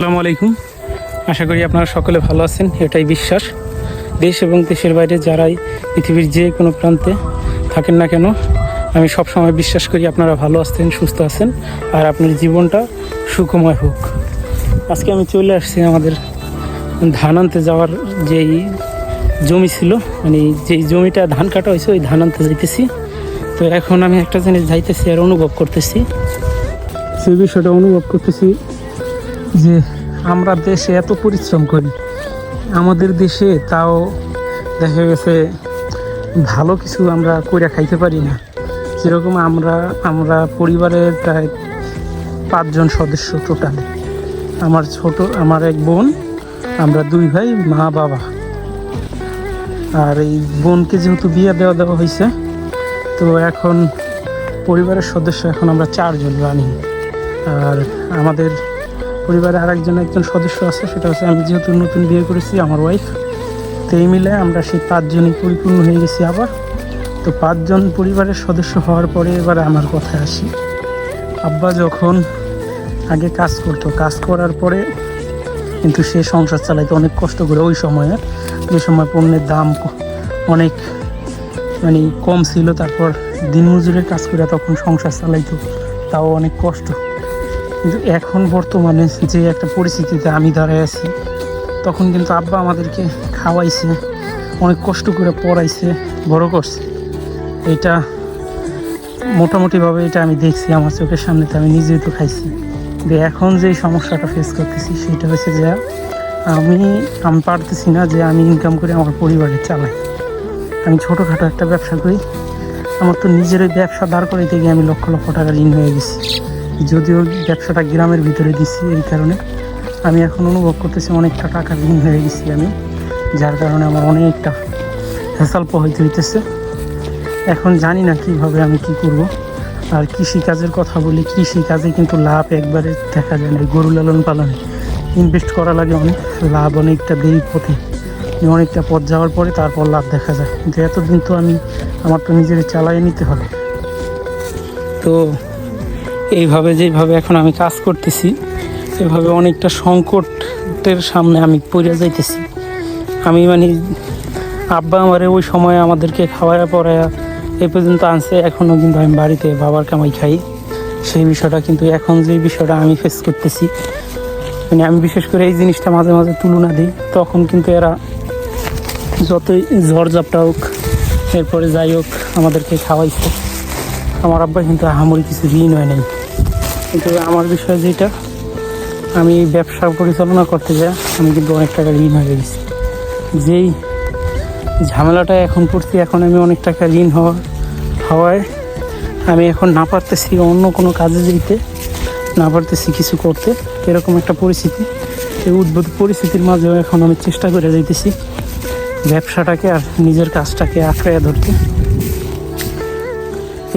আসসালামু আলাইকুম। আশা করি আপনারা সকলে ভালো আছেন, এটাই বিশ্বাস। দেশ এবং দেশের বাইরে যারাই পৃথিবীর যে কোনো প্রান্তে থাকেন না কেন, আমি সবসময় বিশ্বাস করি আপনারা ভালো আছেন, সুস্থ আছেন, আর আপনার জীবনটা সুখময় হোক। আজকে আমি চলে আসছি আমাদের ধান আনতে যাওয়ার যেই জমি ছিল মানে যেই জমিটা ধান কাটা হয়েছে, ওই ধান আনতে যাইতেছি। তো এখন আমি একটা জিনিস যাইতেছি আর অনুভব করতেছি। সেই বিষয়টা অনুভব করতেছি। যে আমরা দেশে এত পরিশ্রম করি। আমাদের দেশে তাও দেখা গেছে ভালো কিছু আমরা কইরা খাইতে পারি না। যেরকম আমরা আমরা পরিবারের প্রায় পাঁচজন সদস্য টোটাল আমার ছোট, আমার এক বোন, আমরা দুই ভাই, মা, বাবা। আর এই বোনকে যেহেতু বিয়ে দেওয়া দেওয়া হয়েছে তো এখন পরিবারের সদস্য এখন আমরা চারজন রানি। আর আমাদের পরিবারে আরেকজন একজন সদস্য আছে, সেটা হচ্ছে আমি যেহেতু নতুন বিয়ে করেছি, আমার ওয়াইফ তো এই মিলে আমরা সেই পাঁচজনই পরিপূর্ণ হয়ে গেছি আবার। তো পাঁচজন পরিবারের সদস্য হওয়ার পরে এবার আমার কথায় আসি। আব্বা যখন আগে কাজ করতো, কাজ করার পরে কিন্তু সে সংসার চালাইতে অনেক কষ্ট করে ওই সময়ে। যে সময় পণ্যের দাম অনেক মানে কম ছিল, তারপর দিনমজুরের কাজ করে তখন সংসার চালাইতো, তাও অনেক কষ্ট। কিন্তু এখন বর্তমানে যে একটা পরিস্থিতিতে আমি দাঁড়ায় আছি, তখন কিন্তু আব্বা আমাদেরকে খাওয়াইছে, অনেক কষ্ট করে পড়াইছে, বড় করছে। এটা মোটামুটিভাবে এটা আমি দেখছি, আমার চোখের সামনে তো আমি নিজেই তো খাইছি। যে এখন যে সমস্যাটা ফেস করতেছি, সেটা হচ্ছে যে আমি আমি পারতেছি না যে আমি ইনকাম করে আমার পরিবারে চালাই। আমি ছোটোখাটো একটা ব্যবসা করি, আমার তো নিজের ব্যবসা দাঁড় করাইতে গিয়ে আমি লক্ষ লক্ষ টাকা ঋণ হয়ে গেছি। যদিও ব্যবসাটা গ্রামের ভিতরে দিছি এই কারণে, আমি এখন অনুভব করতেছি অনেকটা টাকা ঋণ হয়ে গেছি আমি, যার কারণে আমার অনেকটা হেসাল্প হইতে হইতেছে। এখন জানি না কীভাবে আমি কি করব, আর কৃষিকাজের কথা বলি, কৃষিকাজে কিন্তু লাভ একবারে দেখা যায় না গরু লালন পালনে ইনভেস্ট করা লাগে অনেক, লাভ অনেকটা দেরি পথে, অনেকটা পথ যাওয়ার পরে তারপর লাভ দেখা যায়। কিন্তু এতদিন তো আমি, আমার তো নিজের চালিয়ে নিতে হবে। তো এইভাবে যেভাবে এখন আমি কাজ করতেছি, এভাবে অনেকটা সংকটের সামনে আমি পড়ে যাইতেছি। আমি মানে আব্বা আমারে ওই সময় আমাদেরকে খাওয়ায়া পড়ায়া এ পর্যন্ত আনছে এখনও কিন্তু আমি বাড়িতে বাবার কামাই খাই। সেই বিষয়টা কিন্তু এখন যে বিষয়টা আমি ফেস করতেছি মানে আমি বিশেষ করে এই জিনিসটা মাঝে মাঝে তুলনা দিই, তখন কিন্তু এরা যতই ঝড় ঝাপটা হোক, এরপরে যাই হোক আমাদেরকে খাওয়াইছে। আমার আব্বা কিন্তু আহামরি কিছু ঋণ হয় নাই। কিন্তু আমার বিষয় যেটা, আমি ব্যবসা পরিচালনা করতে যাই, আমি কিন্তু অনেক টাকা ঋণ হয়ে গেছি। যেই ঝামেলাটা এখন পড়ছি, এখন আমি অনেক টাকা ঋণ হওয়া হওয়ায় আমি এখন না পারতেছি অন্য কোনো কাজে যেতে না পারতেছি কিছু করতে। এরকম একটা পরিস্থিতি। এই উদ্ভূত পরিস্থিতির মাঝেও এখন আমি চেষ্টা করে যাইতেছি ব্যবসাটাকে আর নিজের কাজটাকে আঁকড়াইয়া ধরতে।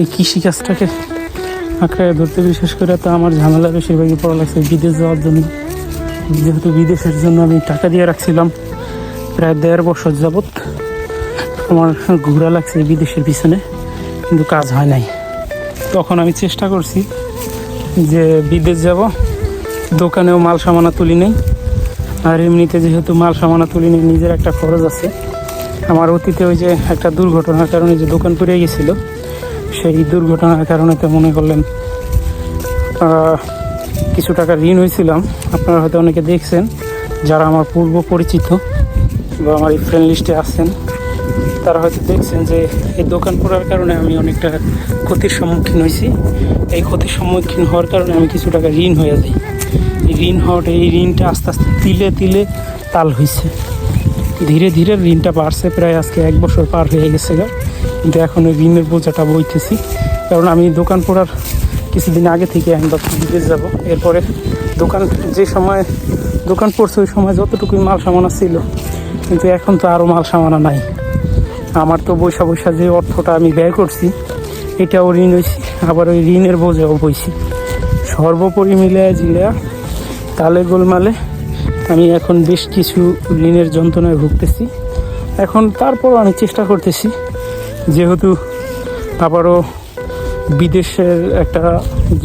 এই কৃষিকাজটাকে আঁকড়াইয়া ধরতে বিশেষ করে তো আমার ঝামেলা বেশিরভাগই পড়া লাগছে বিদেশ যাওয়ার জন্য। যেহেতু বিদেশের জন্য আমি টাকা দিয়ে রাখছিলাম, প্রায় দেড় বছর যাবৎ আমার ঘোরা লাগছে বিদেশের পিছনে, কিন্তু কাজ হয় নাই। তখন আমি চেষ্টা করছি যে বিদেশ যাব, দোকানেও মাল সামানা তুলি নেই। আর এমনিতে যেহেতু মাল সামানা তুলি নেই, নিজের একটা খরচ আছে। আমার অতীতে ওই যে একটা দুর্ঘটনার কারণে যে দোকান পুড়ে গেছিল সেই দুর্ঘটনার কারণে তো মনে করলেন কিছু টাকা ঋণ হয়েছিলাম। আপনারা হয়তো অনেকে দেখছেন, যারা আমার পূর্ব পরিচিত বা আমার এই ফ্রেন্ড লিস্টে আছেন, তারা হয়তো দেখছেন যে এই দোকান পড়ার কারণে আমি অনেকটা ক্ষতির সম্মুখীন হয়েছি। এই ক্ষতির সম্মুখীন হওয়ার কারণে আমি কিছু টাকা ঋণ হয়ে যাই। এই ঋণ হওয়াটা, এই ঋণটা আস্তে আস্তে তিলে তিলে তাল হয়েছে। ধীরে ধীরে ঋণটা বাড়ছে, প্রায় আজকে এক বছর পার হয়ে গেছে কিন্তু এখন ওই ঋণের বোঝাটা বইতেছি। কারণ আমি দোকান পড়ার কিছুদিন আগে থেকে আমি ভাবছি বিদেশ যাব। এরপরে দোকান যে সময়, দোকান পড়ছে ওই সময় যতটুকুই মাল সামানা ছিল, কিন্তু এখন তো আরও মাল সামানা নাই। আমার তো বৈশা বৈশা যে অর্থটা আমি ব্যয় করছি, এটাও ঋণ হয়েছি আবার ওই ঋণের বোঝাও বইছি। সর্বোপরি মিলে জিলা তালে গোলমালে আমি এখন বেশ কিছু ঋণের যন্ত্রণায় ভুগতেছি। এখন তারপরও আমি চেষ্টা করতেছি, যেহেতু আবারও বিদেশের একটা,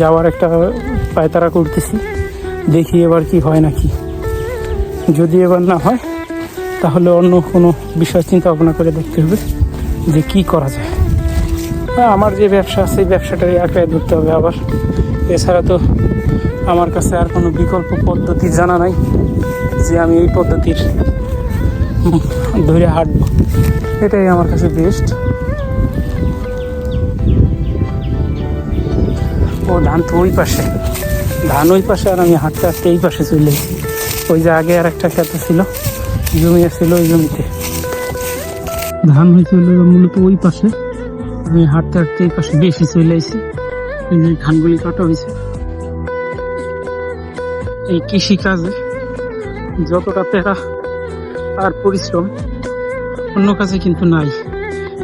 যাওয়ার একটা পায়তারা করতেছি, দেখি এবার কি হয় নাকি। যদি এবার না হয়, তাহলে অন্য কোনো বিষয় চিন্তা ভাবনা করে দেখতে হবে যে কি করা যায়। হ্যাঁ আমার যে ব্যবসা আছে ব্যবসাটাই আঁকড়ে ধরতে হবে আবার। এছাড়া তো আমার কাছে আর কোনো বিকল্প পদ্ধতি জানা নাই যে আমি এই পদ্ধতির ধরে হাঁটবো। এটাই আমার কাছে বেস্ট ও ধান তো ওই পাশে। ধান ওই পাশে আর আমি হাঁটতে হাঁটতে এই পাশে চলে ওই যে আগে আর একটা খেতে ছিল, জমি ছিল ওই জমিতে। ধান হয়েছিল মূলত ওই পাশে। আমি হাঁটতে হাঁটতে এই পাশে বেশি চলে এসেছি। এই যে ধানগুলি কাটা হয়েছে। এই কৃষি কাজে যতটা তেরা আর পরিশ্রম, অন্য কাজে কিন্তু নাই।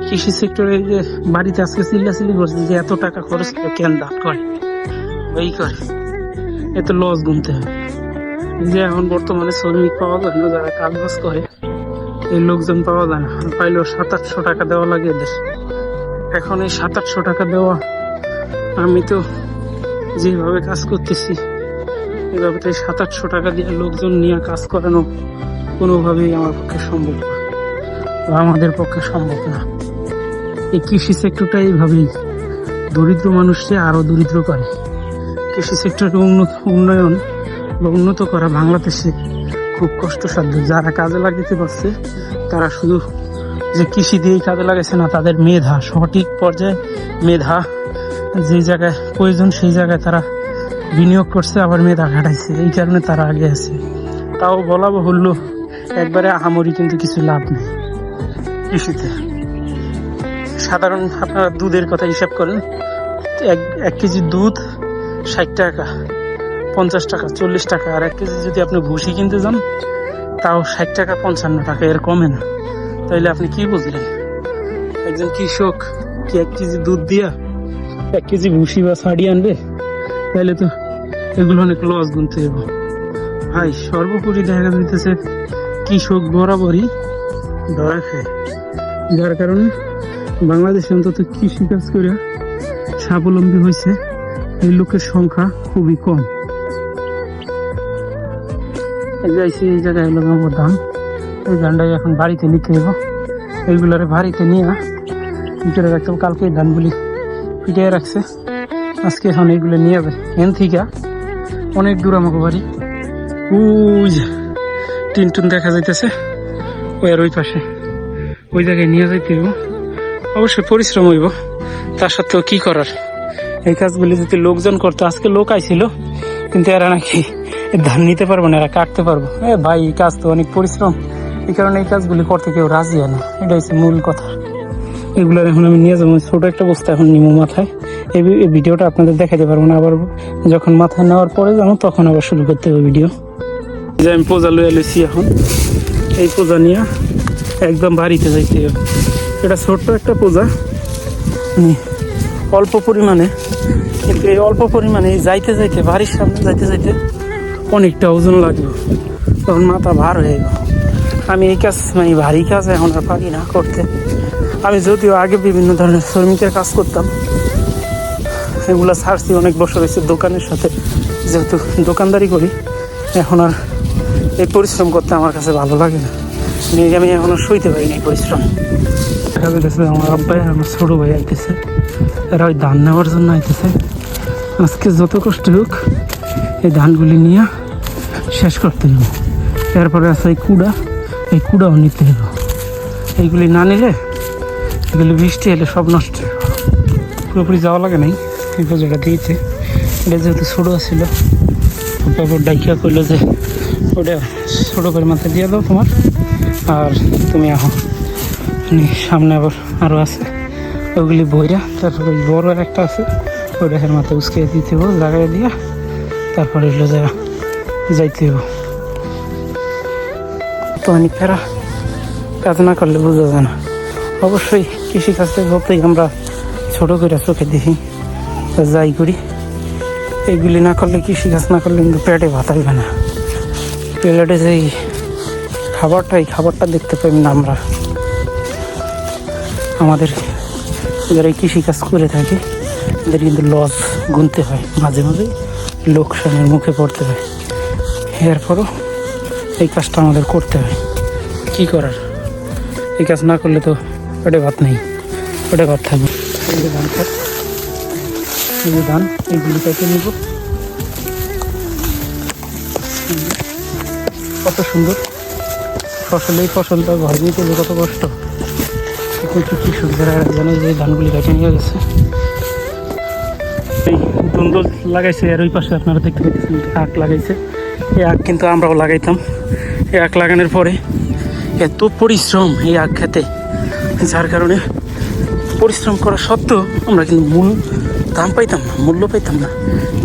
কৃষি সেক্টরে যে বাড়িতে আজকে চিল্লাচিল্লি করছে যে এত টাকা খরচ করে কেন দাঁত করে ওই করে এত লস গুনতে হয়। যে এখন বর্তমানে শ্রমিক পাওয়া যায় না, যারা কাজ বাজ করে, এই লোকজন পাওয়া যায় না। পাইলেও সাত আটশো টাকা দেওয়া লাগে এদের। এখন এই সাত আটশো টাকা দেওয়া, আমি তো যেভাবে কাজ করতেছি এভাবে তো এই সাত আটশো টাকা দিয়ে লোকজন নিয়ে কাজ করানো কোনোভাবেই আমার পক্ষে সম্ভব না। বা আমাদের পক্ষে সম্ভব না। এই কৃষি সেক্টরটা এইভাবেই দরিদ্র মানুষকে আরও দরিদ্র করে। কৃষি সেক্টরের উন্নত, উন্নয়ন বা উন্নত করা বাংলাদেশে খুব কষ্টসাধ্য। যারা কাজে লাগাতে পারছে, তারা শুধু যে কৃষি দিয়েই কাজে লাগাইছে না, তাদের মেধা, সঠিক পর্যায়ে মেধা যে জায়গায় প্রয়োজন সেই জায়গায় তারা বিনিয়োগ করছে, আবার মেধা ঘাটাইছে এই কারণে তারা আগে আছে। তাও বলা বাহুল্য, একবারে আহামরি কিন্তু কিছু লাভ নেই কৃষিতে। সাধারণ আপনারা দুধের কথা হিসাব করেন, এক এক কেজি দুধ ষাট টাকা, পঞ্চাশ টাকা, চল্লিশ টাকা, আর এক কেজি যদি আপনি ভুসি কিনতে যান, তাও ষাট টাকা, পঞ্চান্ন টাকা, এর কমে না। তাইলে আপনি কি বুঝলেন? একজন কৃষক কি এক কেজি দুধ দিয়া এক কেজি ভুসি বা শাড়ি আনবে? তাহলে তো এগুলো অনেক লস গুনতে হবে ভাই, সর্বোপরি দেখা যাইতেছে কৃষক বরাবরই ধরা খায়। যার কারণে বাংলাদেশে অন্তত কৃষিকাজ করে স্বাবলম্বী হয়েছে। এই লোকের সংখ্যা খুবই কম। এই যে এই জায়গায় হলো আমার দাম এই ধানটাই এখন বাড়িতে নিতে হইব। এইগুলারে বাড়িতে নিয়ে ভিতরে রাখতাম কালকে ধানগুলি পিটিয়ে রাখছে। আজকে এখন এইগুলো নিয়ে যাবে। এন থেকে অনেক দূর আমাকে বাড়ি। যে টিন টুন দেখা যাইতেছে, ওই আর ওই পাশে। ওই জায়গায় নিয়ে যাইতে হইব। অবশ্যই পরিশ্রম হইব। তার সত্ত্বেও কি করার? এই কাজগুলি যদি লোকজন করতো, আজকে লোক আইছিল, কিন্তু এরা নাকি ধান নিতে পারব না, এরা কাটতে পারব। এ ভাই, এই কাজ তো অনেক পরিশ্রম। এই কারণে এই কাজগুলি করতে কেউ রাজি হয় না। এটা হচ্ছে মূল কথা। এগুলো এখন আমি নিয়ে যাব, ছোট একটা বস্তা এখন নিমো মাথায়। এই ভিডিওটা আপনাদের দেখাতে পারব না, আবার যখন মাথায় নেওয়ার পরে যাব, তখন আবার শুরু করতে হবে ভিডিও। যে আমি পূজা লইয়া লইছি এখন। এই পূজা নিয়ে একদম বাড়িতে যাইতে হবে। এটা ছোট্ট একটা পূজা। অল্প পরিমাণে। কিন্তু এই অল্প পরিমাণে যাইতে যাইতে, বাড়ির সামনে যাইতে যাইতে অনেকটা ওজন লাগবে তখন মাথা ভার হয়ে গেল। আমি এই কাজ মানে ভারী কাজ এখন আর পারি না করতে। আমি যদিও আগে বিভিন্ন ধরনের শ্রমিকের কাজ করতাম এগুলো ছাড়ছি, অনেক বছর হয়েছে দোকানের সাথে। যেহেতু দোকানদারি করি, এখন আর এই পরিশ্রম করতে আমার কাছে ভালো লাগে না। আমি এখন আর সইতে পারি না এই পরিশ্রম। দেখা আমার আব্বাই আমার ছোট ভাই আইতেছে। এরা ওই ধান নেওয়ার জন্য আইতেছে। আজকে যত কষ্ট হোক, এই ধানগুলি নিয়ে শেষ করতে হবে এরপরে আছে এই কুড়া, এই কুড়াও নিতে হবে এইগুলি না নিলে, এগুলি বৃষ্টি এলে সব নষ্ট পুরোপুরি যাওয়া লাগে নাই। এই দিয়েছে। এটা যেহেতু ছোটো ছিল তারপর ডাইকিয়া করল যে ওটা ছোটো করে মাথায় দিয়ে দাও তোমার। আর তুমি আহ মানে সামনে আবার আরও আছে। ওগুলি বইরা, তারপরে বড় আর একটা আছে। ওটা এর মাথায় উস্কে দিতে হবে জায়গায় দিয়া তারপরে এগুলো জায়গা যাইতে হবে। তো অনেক ফেরা কাজ না করলে বোঝা যায় না। অবশ্যই কৃষিকাজটা যতই আমরা ছোট করে চোখে দেখি। যাই করি। এইগুলি না করলে কৃষিকাজ না করলে কিন্তু পেটে ভাত না। প্লেটে যেই খাবারটা, এই খাবারটা দেখতে পাই না আমরা। আমাদের যারা এই কৃষিকাজ করে থাকে, এদের কিন্তু লস গুনতে হয়। মাঝে মাঝে লোকসানের মুখে পড়তে হয়। এরপরও এই কাজটা আমাদের করতে হয়। কি করার? এই কাজ না করলে তো ওটা ভাত নেই। ওটা ভাত থাকবে। এই ধান এইগুলি কেটে নিব। কত সুন্দর। ফসল এই ফসলটা ঘরে নিতে হলে কত কষ্ট। কিছু কৃষক যারা জানে যে ধানগুলি কেটে নিয়ে গেছে। এই দুন্দল লাগাইছে, আর ওই পাশে আপনারা দেখতে পাচ্ছেন আখ লাগাইছে। এই আখ কিন্তু আমরাও লাগাইতাম। এই আখ লাগানোর পরে এত পরিশ্রম এই আখ খেতে, যার কারণে পরিশ্রম করা সত্ত্বেও আমরা কিন্তু মূল দাম পাইতাম না, মূল্য পাইতাম না।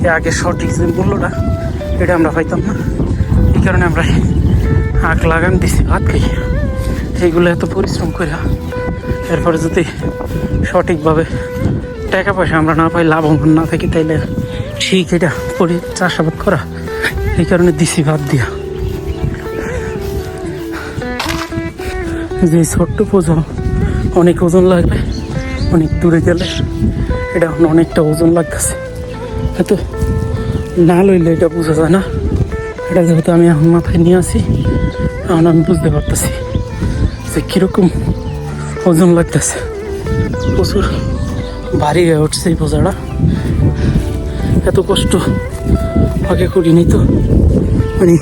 এই আগের সঠিক যে মূল্যটা, এটা আমরা পাইতাম না। এই কারণে আমরা আখ লাগান দিছি, ভাত খাই। এইগুলো এত পরিশ্রম করে এরপরে যদি সঠিকভাবে টাকা পয়সা আমরা না পাই, লাভবান না থাকি, তাইলে ঠিক এটা পরি চাষাবাদ করা। এই কারণে দিছি ভাত দিয়া। যে ছোট্ট পুজো অনেক ওজন লাগবে, অনেক দূরে গেলে এটা এখন অনেকটা ওজন লাগতেছে। এত না লইলে এটা বোঝা যায় না। এটা যেহেতু আমি এখন মাথায় নিয়ে আসি এখন আমি বুঝতে পারতেছি যে কীরকম ওজন লাগতেছে। প্রচুর ভারী হয়ে উঠছে এই বোঝাটা। এত কষ্ট আগে করিনি তো। মানে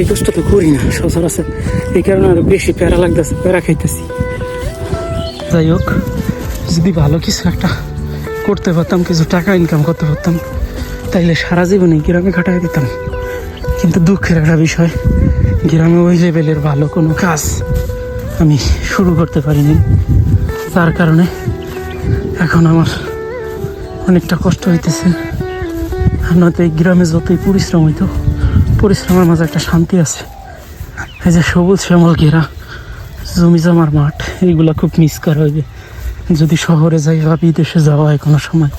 এই কষ্ট তো করি না, সচরাচর। এই কারণে আরও বেশি প্যারা লাগতেছে, প্যারা খাইতেছি। যাই হোক, যদি ভালো কিছু একটা করতে পারতাম, কিছু টাকা ইনকাম করতে পারতাম, তাইলে সারা জীবনে গ্রামে খাটাই দিতাম। কিন্তু দুঃখের একটা বিষয়, গ্রামে ওই লেভেলের ভালো কোনো কাজ আমি শুরু করতে পারিনি। যার কারণে এখন আমার অনেকটা কষ্ট হইতেছে। নয়তো এই গ্রামে যতই পরিশ্রম হইতো, পরিশ্রমের মাঝে একটা শান্তি আছে। এই যে সবুজ শ্যামল ঘেরা, জমি জমার মাঠ এইগুলা খুব মিস করা হয়ে হইবে। যদি শহরে যাই বা বিদেশে যাওয়া হয় কোনো সময়।